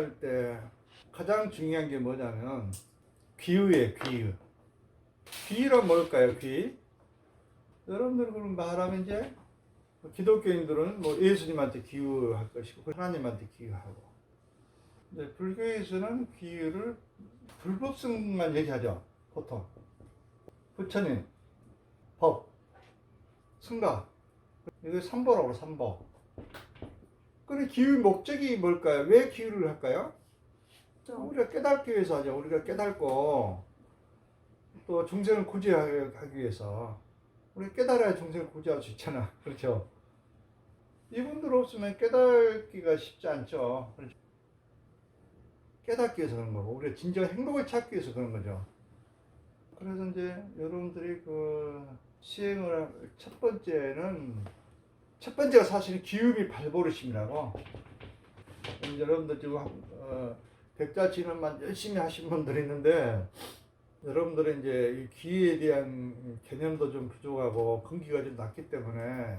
수행할 때 가장 중요한 게 뭐냐면 귀의에 귀의. 귀의란 뭘까요? 귀. 여러분들 그럼 말하면 이제 기독교인들은 뭐 예수님한테 기유할 것이고 하나님한테 기유하고 이제 불교에서는 기유를 불법성만 얘기하죠 보통 부처님 법 승가 이거 삼보라고 삼보 그럼 기유 목적이 뭘까요? 왜 기유를 할까요? 우리가 깨닫기 위해서 하죠 우리가 깨닫고 또 중생을 구제하기 위해서 우리 깨달아야 중생을 구제할 수 있잖아. 그렇죠? 이분들 없으면 깨닫기가 쉽지 않죠. 그렇죠? 깨닫기 위해서 그런 거고, 우리가 진정 행복을 찾기 위해서 그런 거죠. 그래서 이제 여러분들이 그 시행을 할- 첫 번째는 첫 번째가 사실은 기움이 발버릇임이라고. 이제 여러분들 지금 어, 백자 진언만 열심히 하신 분들이 있는데 여러분들은 이제 이 귀에 대한 개념도 좀 부족하고 근기가 좀 낮기 때문에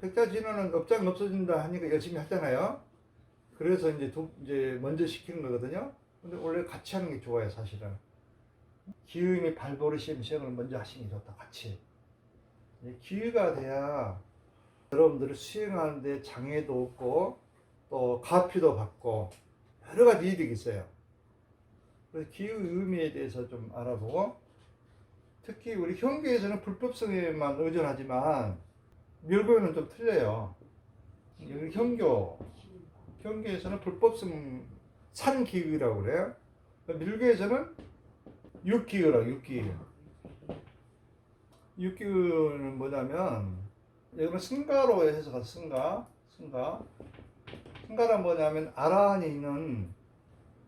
백자 진언은 업장 없어진다 하니까 열심히 하잖아요. 그래서 이제 두, 이제 먼저 시키는 거거든요. 근데 원래 같이 하는 게 좋아요, 사실은. 기음이 발버릇임 시험을 먼저 하시는 게 좋다, 같이. 기회가 돼야 여러분들이 수행하는데 장애도 없고 또 가피도 받고 여러 가지 이득이 있어요. 그래서 기후 의미에 대해서 좀 알아보고 특히 우리 형계에서는 불법성에만 의존하지만 밀고에는 좀 틀려요. 여기 형교 형계에서는 불법성 산기의라고 그래요. 밀교에서는 육기의라고 육기의. 육기의는 뭐냐면 여기는 승가로 해석한 승가 승가 승가란 뭐냐면 아라한이 있는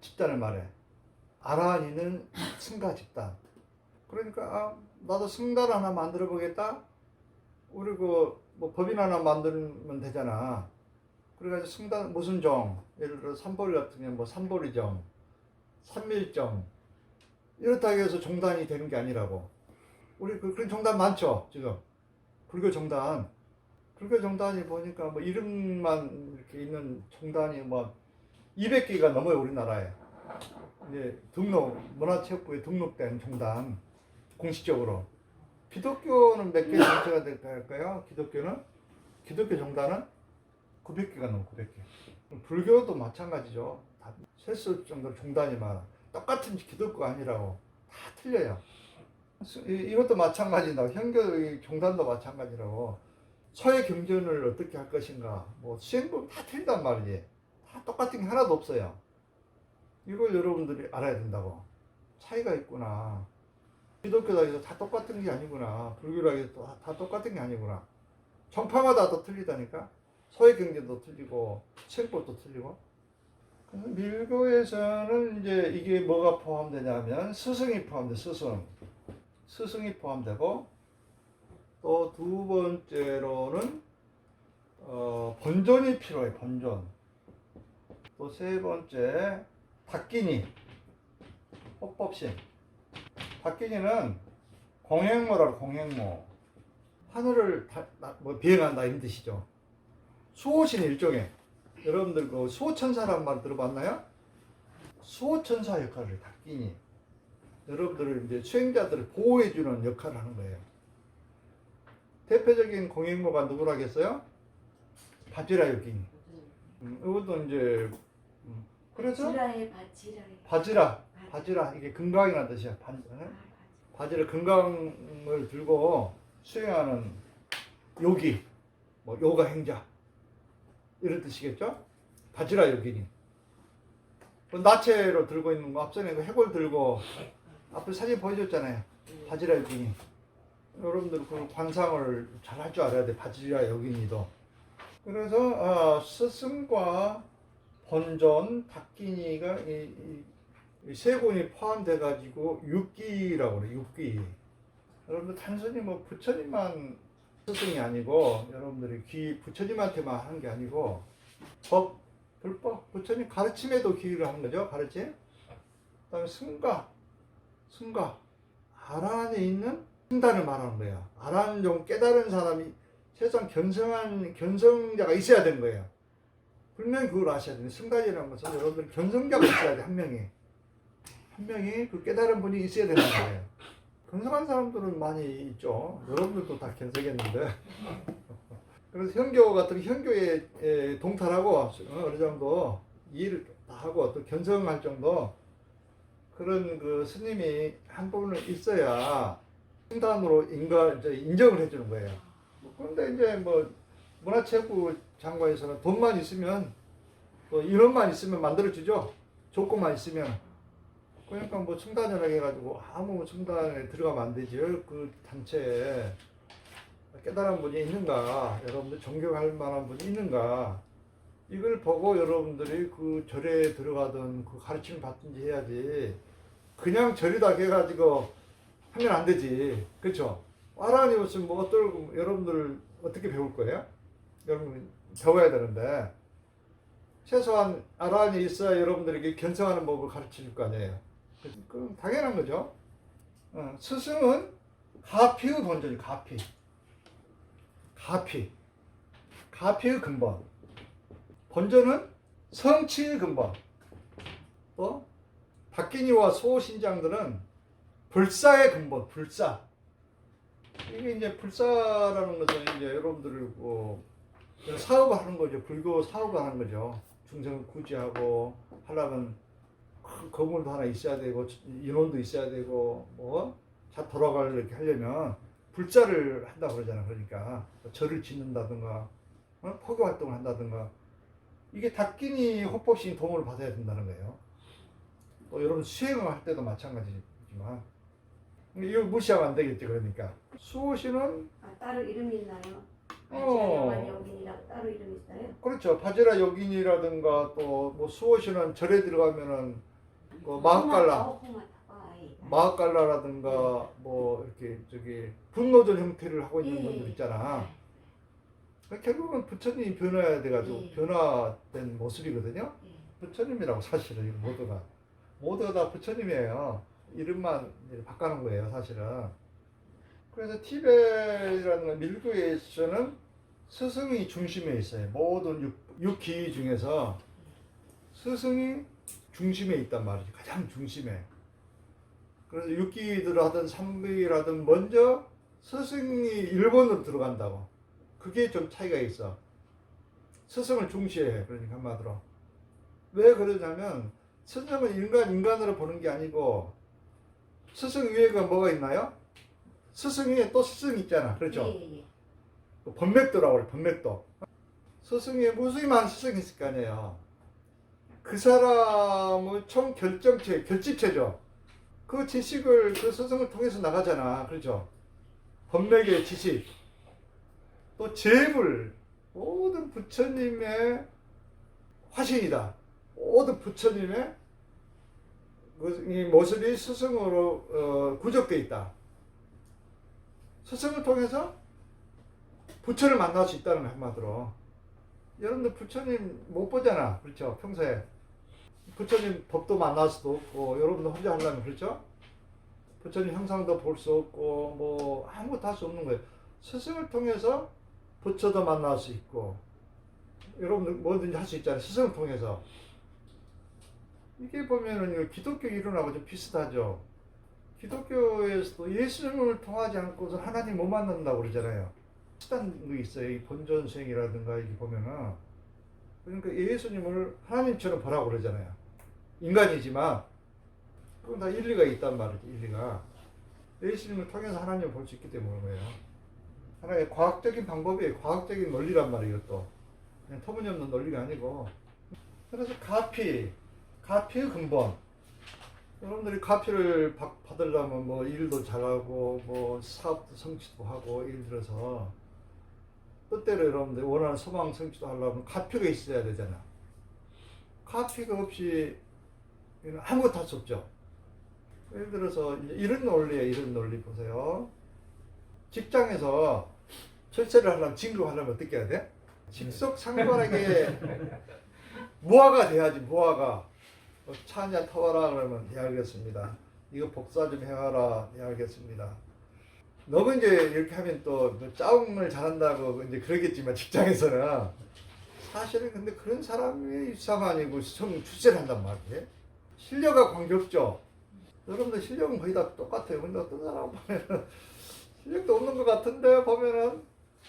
집단을 말해. 아라한이는 승가 집단. 그러니까 아, 나도 승가를 하나 만들어 보겠다. 우리 그 뭐 법인 하나 만들면 되잖아. 그래가지고 승단 무슨 정 예를 들어 삼보리 같은 경우 뭐 삼보리정, 삼밀정 이렇다고 해서 종단이 되는 게 아니라고. 우리 그 그런 종단 많죠 지금 불교 종단. 불교 종단이 보니까 뭐 이름만 이렇게 있는 종단이 뭐 200개가 넘어요 우리나라에. 이제 등록 문화체육부에 등록된 종단 공식적으로 기독교는 몇 개 정체가 될까요? 기독교는 기독교 종단은 900개가 넘어 900개. 불교도 마찬가지죠. 셀수 정도로 종단이 많아. 똑같은 기독교가 아니라고 다 틀려요. 이- 이것도 마찬가지다. 현교 이 종단도 마찬가지라고. 서해 경전을 어떻게 할 것인가, 뭐 수행법 다 틀린단 말이지. 다 똑같은 게 하나도 없어요. 이걸 여러분들이 알아야 된다고. 차이가 있구나. 기독교다 해서 다 똑같은 게 아니구나. 불교라 해서 다, 다 똑같은 게 아니구나. 정파마다 또 틀리다니까. 서해 경전도 틀리고, 수행법도 틀리고. 밀교에서는 이제 이게 뭐가 포함되냐면 스승이 포함돼, 스승. 스승이 포함되고, 또 두 번째로는 어, 본전이 필요해, 본전. 또 세 번째, 닭기니, 호법신. 닭기니는 공행모라고 공행모. 하늘을 다, 나- 뭐 비행한다 이런 뜻이죠. 수호신 일종의 여러분들 그 수호천사란 말 들어봤나요? 수호천사 역할을 해, 닭기니. 여러분들을 이제 수행자들을 보호해주는 역할을 하는 거예요. 대표적인 공행모가 누구라겠어요? 바지라 여기니. 음, 이것도 이제 음, 그래서 지라의 바지라의 바지라 바지라 이게 건강이라는 뜻이야. 바, 어? 바지를 건강을 들고 수행하는 요기, 뭐 요가 행자 이런 뜻이겠죠? 바지라 요기니. 그 나체로 들고 있는 거 앞선에 그 해골 들고 앞에 사진 보여줬잖아요. 바지라 요기니. 여러분들 그 관상을 잘 할 줄 알아야 돼. 바지라 요기니도. 그래서 아, 스승과 본전, 닭기니가 이, 이, 이세 권이 포함돼 가지고 육기라고 그래. 육기. 여러분들 단순히 뭐 부처님만 스승이 아니고 여러분들이 귀 부처님한테만 하는 게 아니고 법, 불법, 부처님 가르침에도 기회를 하는 거죠. 가르침. 그다음에 승가, 승가. 아란에 있는 승단을 말하는 거야. 아란 좀 깨달은 사람이 세상 견성한 견성자가 있어야 되는 거예요. 분명히 그걸 아셔야 돼요. 승가이라는 것은 여러분들 견성자가 있어야 돼, 한 명이. 한 명이 그 깨달은 분이 있어야 되는 거예요. 견성한 사람들은 많이 있죠. 여러분들도 다 견성했는데. 그래서 현교 같은 현교에 에, 동탈하고 어, 어느 정도 일을 다 하고 또 견성할 정도 그런 그 스님이 한 분은 있어야 신단으로 인가 이제 인정을 해주는 거예요. 그런데 이제 뭐 문화체육부 장관에서는 돈만 있으면 또 인원만 있으면 만들어주죠. 조건만 있으면. 그러니까 뭐 첨단이라고 해가지고 아무 첨단에 들어가면 안 되죠. 그 단체에 깨달은 분이 있는가, 여러분들 존경할 만한 분이 있는가, 이걸 보고 여러분들이 그 절에 들어가든 그 가르침을 받든지 해야지. 그냥 절이다 해가지고 하면 안 되지. 그렇죠? 아라니 없으면 뭐 어떨, 여러분들 어떻게 배울 거예요? 여러분 배워야 되는데 최소한 아란이 있어야 여러분들에게 견성하는 법을 가르쳐 줄거 아니에요. 그럼 당연한 거죠. 어, 스승은 가피의 본전이 가피. 가피. 가피의 근본. 본전은 성취의 근본. 또 박기니와 소신장들은 불사의 근본, 불사. 이게 이제 불사라는 것은 이제 여러분들을 뭐 사업을 하는 거죠. 불교 사업을 하는 거죠. 중생을 구제하고 하려면 큰 건물도 하나 있어야 되고 인원도 있어야 되고 뭐잘 돌아갈 이렇게 하려면 불자를 한다 고 그러잖아. 그러니까 절을 짓는다든가 어? 포교 활동을 한다든가 이게 닭기니 호법신 도움을 받아야 된다는 거예요. 또 여러분 수행을 할 때도 마찬가지지만 이거 무시하면 안 되겠지 그러니까 수호신은 아, 따로 이름이 있나요? 어. 아시아야만 여긴이라고 따로 이름 있어요? 그렇죠. 바지라 여긴이라든가 또 뭐 수호신은 절에 들어가면은 그 마학갈라, 마학갈라라든가 뭐 이렇게 저기 분노전 형태를 하고 있는 예. 분들 있잖아. 그러니까 결국은 부처님이 변화해야 돼가지고 예. 변화된 모습이거든요. 부처님이라고 사실은 이 모두가 모두가 다 부처님이에요. 이름만 바꿔놓은 거예요, 사실은. 그래서 티벳이라는 밀교에서는 스승이 중심에 있어요. 모든 육, 육기 중에서 스승이 중심에 있단 말이죠. 가장 중심에. 그래서 육기들 하든 삼기라든 먼저 스승이 일본으로 들어간다고. 그게 좀 차이가 있어. 스승을 중시해. 그러니까 한마디로. 왜 그러냐면 스승은 인간 인간으로 보는 게 아니고 스승 위에가 뭐가 있나요? 스승 위에 또 스승 있잖아. 그렇죠? 예, 예. 그 번맥도라고 그래, 번맥도. 스승이 무수히 많은 스승이 있을 거 아니에요. 그 사람의 총 결정체, 결집체죠. 그 지식을 그 스승을 통해서 나가잖아. 그렇죠? 번맥의 지식. 또 재물. 모든 부처님의 화신이다. 모든 부처님의 그- 이 모습이 스승으로 어, 구적되어 있다. 스승을 통해서 부처를 만날 수 있다는 거 한마디로. 여러분들 부처님 못 보잖아. 그렇죠? 평소에. 부처님 법도 만날 수도 없고, 여러분들 혼자 하려면 그렇죠? 부처님 형상도 볼 수 없고, 뭐, 아무것도 할 수 없는 거예요. 스승을 통해서 부처도 만날 수 있고, 여러분들 뭐든지 할 수 있잖아요. 스승을 통해서. 이게 보면은 기독교 이론하고 좀 비슷하죠. 기독교에서도 예수님을 통하지 않고서 하나님 못 만난다고 그러잖아요. 비슷한 거 있어요. 이 본전 수행이라든가 이게 보면은 그러니까 예수님을 하나님처럼 보라고 그러잖아요. 인간이지만 그건 다 일리가 있단 말이죠. 일리가 예수님을 통해서 하나님을 볼 수 있기 때문에. 하나의 과학적인 방법이에요. 과학적인 논리란 말이에요. 또 그냥 터무니없는 논리가 아니고 그래서 가피 가피의 근본 여러분들이 가피를 받, 받으려면 뭐 일도 잘하고 뭐 사업도 성취도 하고 예를 들어서 뜻대로 여러분들 원하는 소망 성취도 하려면 가피가 있어야 되잖아. 가피가 없이 이건 아무것도 할 수 없죠. 예를 들어서 이런 논리에 이런 논리 보세요. 직장에서 철새를 하려면 진급 하려면 어떻게 해야 돼? 직속 상관에게 무화가 돼야지 어, 차 한잔 타와라 그러면 예 알겠습니다. 이거 복사 좀 해와라 예 알겠습니다. 너무 이제 이렇게 하면 또뭐 짜웅을 잘한다고 이제 그러겠지만 직장에서는 사실은 근데 그런 사람이 유사만이고 성 출세를 한단 말이에요. 실력과 관계없죠. 여러분들 실력은 거의 다 똑같아요. 근데 어떤 사람 보면은 실력도 없는 것 같은데 보면은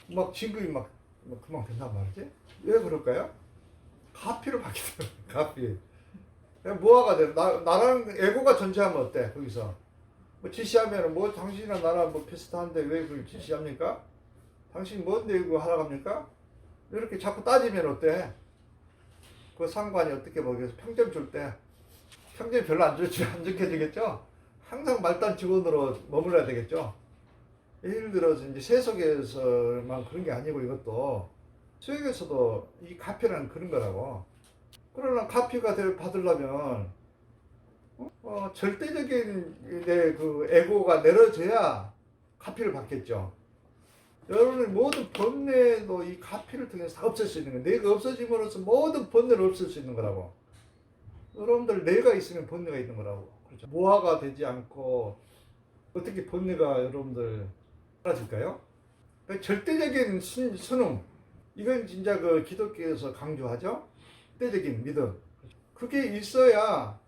막 진급이 막, 막 금방 된단 말이지. 왜 그럴까요? 가피로 바뀌더라고요. 가피. 그냥 모아가 돼. 나, 나랑 에고가 존재하면 어때? 거기서. 뭐 지시하면은 뭐 당신이나 나랑 뭐 비슷한데 왜 그걸 지시합니까? 당신 뭔데 이거 하러 갑니까? 이렇게 자꾸 따지면 어때? 그 상관이 어떻게 보겠어? 평점 줄 때 평점이 별로 안 좋지 안 좋게 되겠죠? 항상 말단 직원으로 머물러야 되겠죠? 예를 들어서 이제 세속에서만 그런 게 아니고 이것도 수역에서도 이 가피라는 그런 거라고. 그러나 가피가 될- 받으려면 어? 어, 절대적인 내 그 에고가 내려져야 가피를 받겠죠. 여러분의 모든 번뇌도 이 가피를 통해서 다 있는 거예요. 내가 없어짐으로써 모든 번뇌를 없앨 수 있는 거라고. 여러분들 내가 있으면 번뇌가 있는 거라고. 그렇죠. 모아가 되지 않고 어떻게 번뇌가 여러분들 사라질까요? 그러니까 절대적인 순, 순응. 이건 진짜 그 기독교에서 강조하죠. 절대적인 믿음. 그게 있어야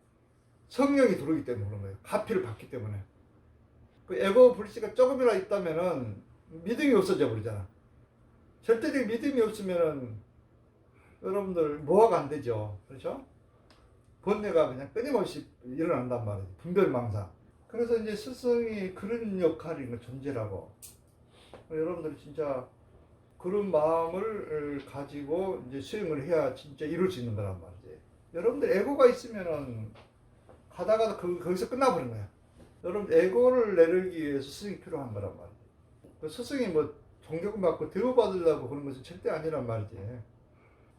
성령이 들어오기 때문에 그런 거예요. 가피를 받기 때문에. 그 에고 불씨가 조금이라 있다면은 믿음이 없어져 버리잖아. 절대적인 믿음이 없으면은 여러분들 모아가 안 되죠. 그렇죠? 번뇌가 그냥 끊임없이 일어난단 말이에요. 분별망상. 그래서 이제 스승이 그런 역할인 거 존재라고. 여러분들이 진짜 그런 마음을 가지고 이제 수행을 해야 진짜 이룰 수 있는 거란 말이지. 여러분들 에고가 있으면은 가다가 그, 거기서 끝나버린 거야. 여러분 에고를 내리기 위해서 스승이 필요한 거란 말이지. 그 스승이 뭐 존경 받고 대우 받으려고 그런 것은 절대 아니란 말이지.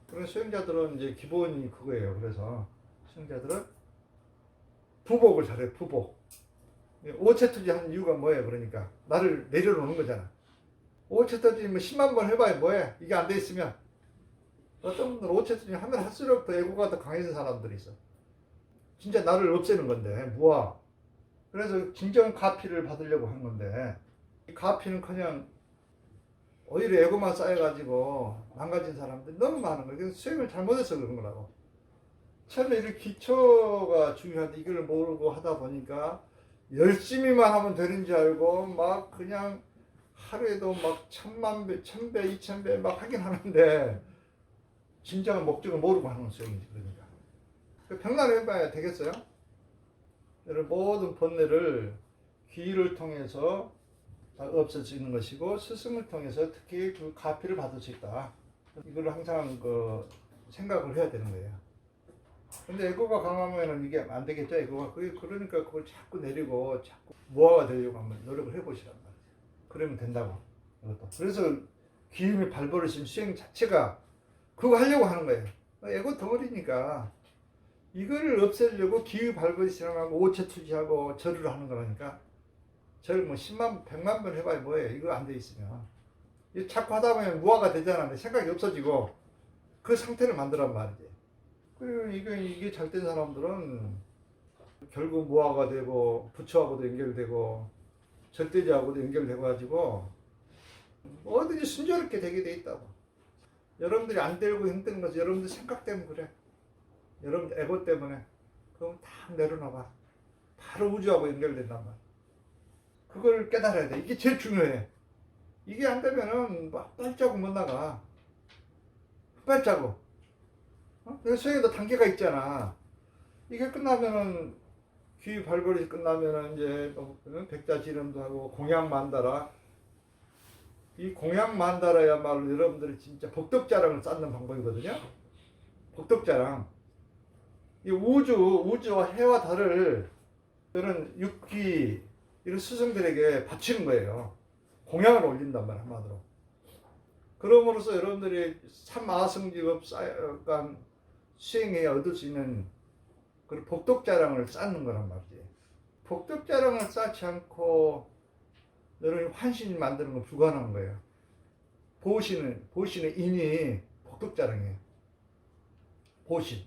그런 수행자들은 이제 기본이 그거예요. 그래서 수행자들은 부복을 잘해. 부복. 오체투지 하는 이유가 뭐예요? 그러니까 나를 내려놓는 거잖아. 오체투지 뭐 10만 번 해봐야 뭐해? 이게 안 돼 있으면 어떤 분들은 오체투지 하면 할수록 더 에고가 더 강해진 사람들이 있어. 진짜 나를 없애는 건데 무아. 그래서 진정한 가피를 받으려고 한 건데 이 가피는 그냥 오히려 에고만 쌓여가지고 망가진 사람들이 너무 많은 거예요. 수행을 잘못해서 그런 거라고. 처음에 이렇게 기초가 중요한데 이걸 모르고 하다 보니까 열심히만 하면 되는 줄 알고 막 그냥 하루에도 막 천만 배, 천 배, 이천 배 막 하긴 하는데 진정한 목적을 모르고 하는 수행이지 그러니까. 그 평단해봐야 되겠어요? 여러분 모든 번뇌를 귀를 통해서 다 없앨 수 있는 것이고 스승을 통해서 특히 그 가피를 받을 수 있다. 이걸 항상 그 생각을 해야 되는 거예요. 근데 에고가 강하면은 이게 안 되겠죠. 에고가 그러니까 그걸 자꾸 내리고 자꾸 모아가 되려고 한번 노력을 말이에요. 그러면 된다고. 이것도. 그래서 기름이 발버릇인 수행 자체가 그거 하려고 하는 거예요. 에고 덩어리니까 이거를 없애려고 기후 발버릇이라고 오체 투지하고 절을 하는 거라니까. 절 뭐 10만, 100만 번 해봐야 뭐예요. 이거 안 돼 있으면. 이 자꾸 하다 보면 무화가 되잖아. 내 생각이 없어지고 그 상태를 만들란 말이지. 그리고 이게, 이게 잘된 사람들은 결국 무화가 되고 부처하고도 연결되고 절대자하고도 연결돼 가지고 뭐든지 순조롭게 되게 돼 있다고. 여러분들이 안 되고 힘든 것은 여러분들 생각 때문에 그래. 여러분들 에고 때문에. 그럼 다 내려놔봐. 바로 우주하고 연결된단 말이야. 그걸 깨달아야 돼. 이게 제일 중요해. 이게 안 되면은 막 발자국 못 나가. 발자국. 어? 내가 수행에도 단계가 있잖아. 이게 끝나면은 귀 발걸이 끝나면은 이제 뭐 백자 지름도 하고 공양 만다라. 이 공양 만다라야말로 여러분들이 진짜 복덕자랑을 쌓는 방법이거든요. 복덕자랑. 이 우주, 우주와 해와 달을 이런 육기 이런 스승들에게 바치는 거예요. 공양을 올린단 말이야 한마디로. 그럼으로써 여러분들이 참아성직업 쌓여간 수행해야 얻을 수 있는 그런 복덕자랑을 쌓는 거란 말이지. 복덕자랑을 쌓지 않고 여러분이 환신 만드는 건 불가능한 거예요. 보시는 보시는 인이 복덕자랑이에요. 보신.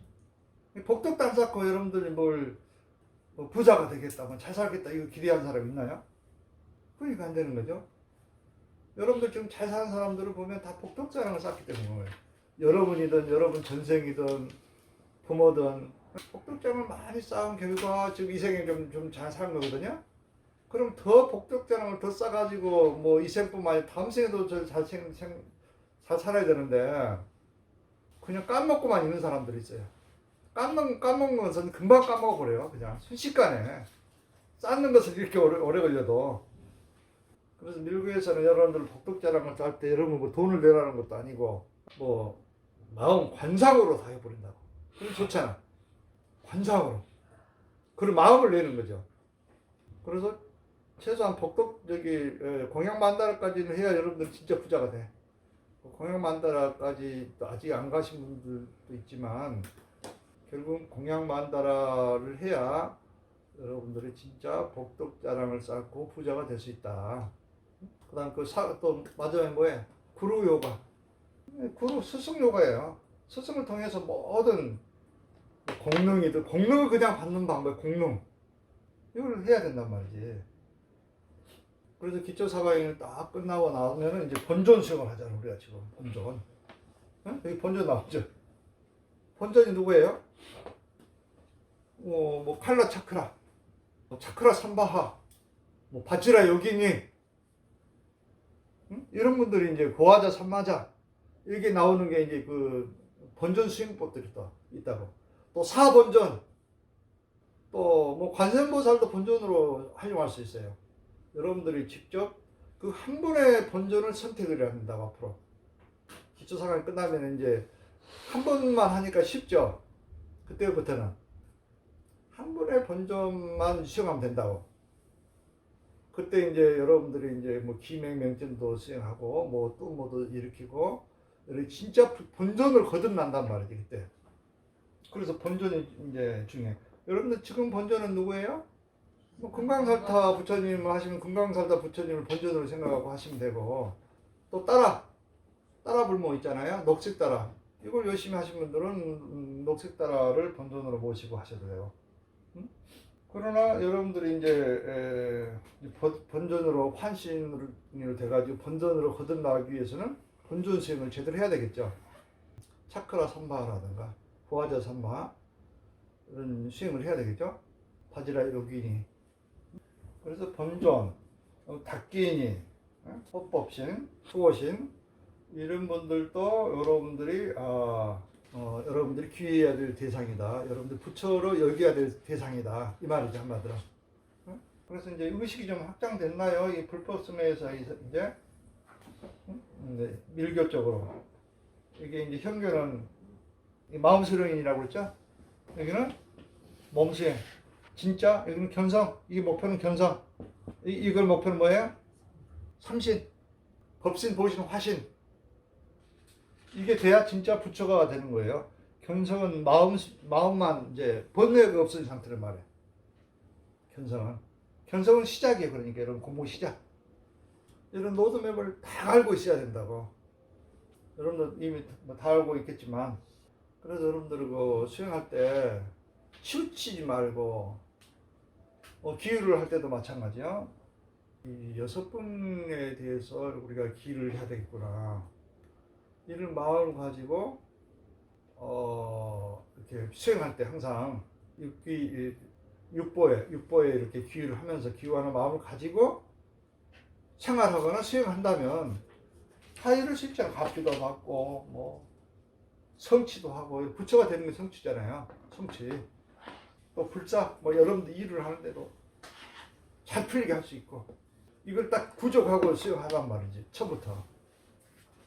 복덕도 안 쌓고 여러분들이 뭘뭐 부자가 되겠다, 뭐잘 살겠다 이거 기대한 사람 있나요? 그러니까 안 되는 거죠. 여러분들 지금 잘 사는 사람들을 보면 다 복덕자랑을 쌓기 때문에. 여러분이든 여러분 전생이든 부모든 복덕장을 많이 쌓은 결과 지금 이 생에 좀 좀 잘 사는 거거든요. 그럼 더 복덕장을 더 쌓아가지고 뭐 이 생뿐만 아니라 다음 생에도 저잘 생, 생, 잘 살아야 되는데 그냥 까먹고만 있는 사람들이 있어요. 까먹 까먹는 것은 금방 까먹어 버려요. 그냥 순식간에 쌓는 것은 이렇게 오래, 오래 걸려도 그래서 밀구에서는 여러분들 복덕자랑을 할때 여러분 뭐 돈을 내라는 것도 아니고 뭐 마음 관상으로 다 해버린다고. 그럼 좋잖아. 관상으로. 그런 마음을 내는 거죠. 그래서 최소한 복덕 저기 에, 공양 만다라까지는 해야 여러분들 진짜 부자가 돼. 공양 만다라까지 또 아직 안 가신 분들도 있지만 결국 공양 만다라를 해야 여러분들이 진짜 복덕 자랑을 쌓고 부자가 될 수 있다. 그다음 그또 마지막에 뭐예요? 구루 요가. 구루 스승 요가예요. 스승을 통해서 모든 공능이든 공능을 그냥 받는 방법 공능 이걸 해야 된단 말이지. 그래서 기초 사과행을 딱 끝나고 나오면은 이제 본전 수행을 하잖아 우리가 지금 본전. 응? 여기 본전 나오죠. 본전이 누구예요? 어, 뭐 칼라 차크라, 뭐 차크라 삼바하, 뭐 바지라 여기니 응? 이런 분들이 이제 고화자 삼마자 이렇게 나오는 게 이제 그 본전 수행법들이 또 있다고. 또 사본전, 또 뭐 관세음보살도 본전으로 활용할 수 있어요. 여러분들이 직접 그한 분의 본전을 선택을 해야 된다고 앞으로. 기초사관 끝나면 이제 한 번만 하니까 쉽죠. 그때부터는 한 분의 본전만 수행하면 된다고. 그때 이제 여러분들이 이제 뭐 기맹명전도 수행하고 뭐 또 뭐도 일으키고 진짜 본전을 거듭난단 말이지 그때. 그래서 본전이 이제 중요해. 여러분들 지금 본전은 누구예요? 뭐 금강살타 부처님 하시면 금강살타 부처님을 본전으로 생각하고 하시면 되고 또 따라 따라 불모 있잖아요. 녹색 따라 이걸 열심히 하신 분들은 음, 녹색 따라를 본전으로 모시고 하셔도 돼요. 음? 그러나 여러분들이 이제 본전으로 환신으로 돼가지고 본전으로 거듭나기 위해서는 본전 수행을 제대로 해야 되겠죠. 차크라 삼바라든가 보아자 삼바 이런 수행을 해야 되겠죠. 바지라 요기니 그래서 어, 닭기니, 어, 법법신, 수호신 이런 분들도 여러분들이 아, 어, 여러분들이 귀해야 될 대상이다. 여러분들 부처로 여겨야 될 대상이다. 이 말이죠 한마디로. 어? 그래서 이제 의식이 좀 확장됐나요? 이 불법스매에서 이제 음? 네, 밀교 쪽으로 이게 이제 현교는 이 마음 수령인이라고 그랬죠? 여기는 몸 수행. 진짜 여기는 견성. 이게 목표는 견성. 이, 이걸 목표는 뭐예요? 삼신. 법신, 보신, 화신. 이게 돼야 진짜 부처가 되는 거예요. 견성은 마음 마음만 이제 번뇌가 없은 상태를 말해. 견성은 견성은 시작이에요. 그러니까 여러분 공부 시작. 이런 로드맵을 다 알고 있어야 된다고. 여러분들 이미 뭐다 알고 있겠지만 그래서 여러분들 그 수행할 때 치우치지 말고 어, 기율을 할 때도 마찬가지요. 이 여섯 분에 대해서 우리가 기를 해야 되겠구나. 이런 마음을 가지고 어, 이렇게 수행할 때 항상 육기 육보에 육보에 이렇게 기율을 하면서 기호하는 마음을 가지고 생활하거나 수행한다면 하이를 쉽잖아. 갑기도 받고 뭐 성취도 하고 부처가 되는 게 성취잖아요. 성취. 또 불사 뭐 여러분들 일을 하는데도 잘 풀리게 할 수 있고 이걸 딱 구족하고 수행하란 말이지 처음부터